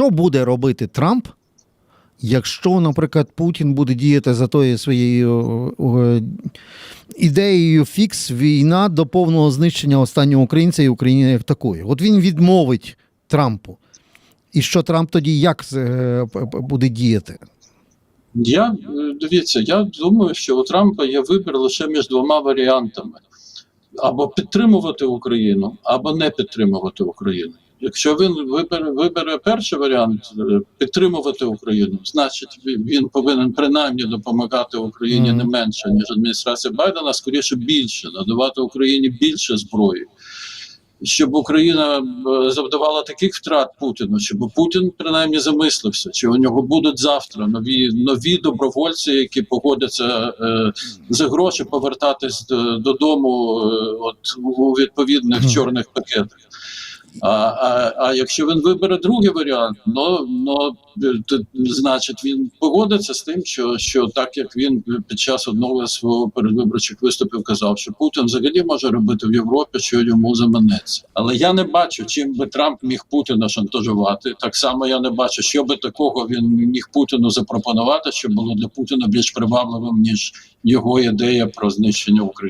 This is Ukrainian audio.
що буде робити Трамп, якщо, наприклад, Путін буде діяти за тою своєю е, ідеєю фікс війна до повного знищення останнього українця і України як такої? От він відмовить Трампу. І що Трамп тоді як е, буде діяти? Я е, дивіться, я думаю, що у Трампа є вибір лише між двома варіантами: або підтримувати Україну, або не підтримувати Україну. Якщо він вибере, вибере перший варіант е, підтримувати Україну, значить він- повинен принаймні допомагати Україні не менше ніж адміністрація Байдена, скоріше більше, надавати Україні більше зброї. Щоб Україна е, завдавала таких втрат Путіну, щоб Путін принаймні замислився, чи у нього будуть завтра нові нові добровольці, які погодяться е, за гроші повертатись додому, е, от у відповідних чорних пакетах. А, а, а якщо він вибере другий варіант, ну, ну значить він погодиться з тим, що, що так як він під час одного свого передвиборчих виступів казав, що Путін взагалі може робити в Європі, що йому заманеться. Але я не бачу, чим би Трамп міг Путіна шантажувати. Так само я не бачу, що би такого він міг Путіну запропонувати, що було для Путіна більш привабливим ніж його ідея про знищення України.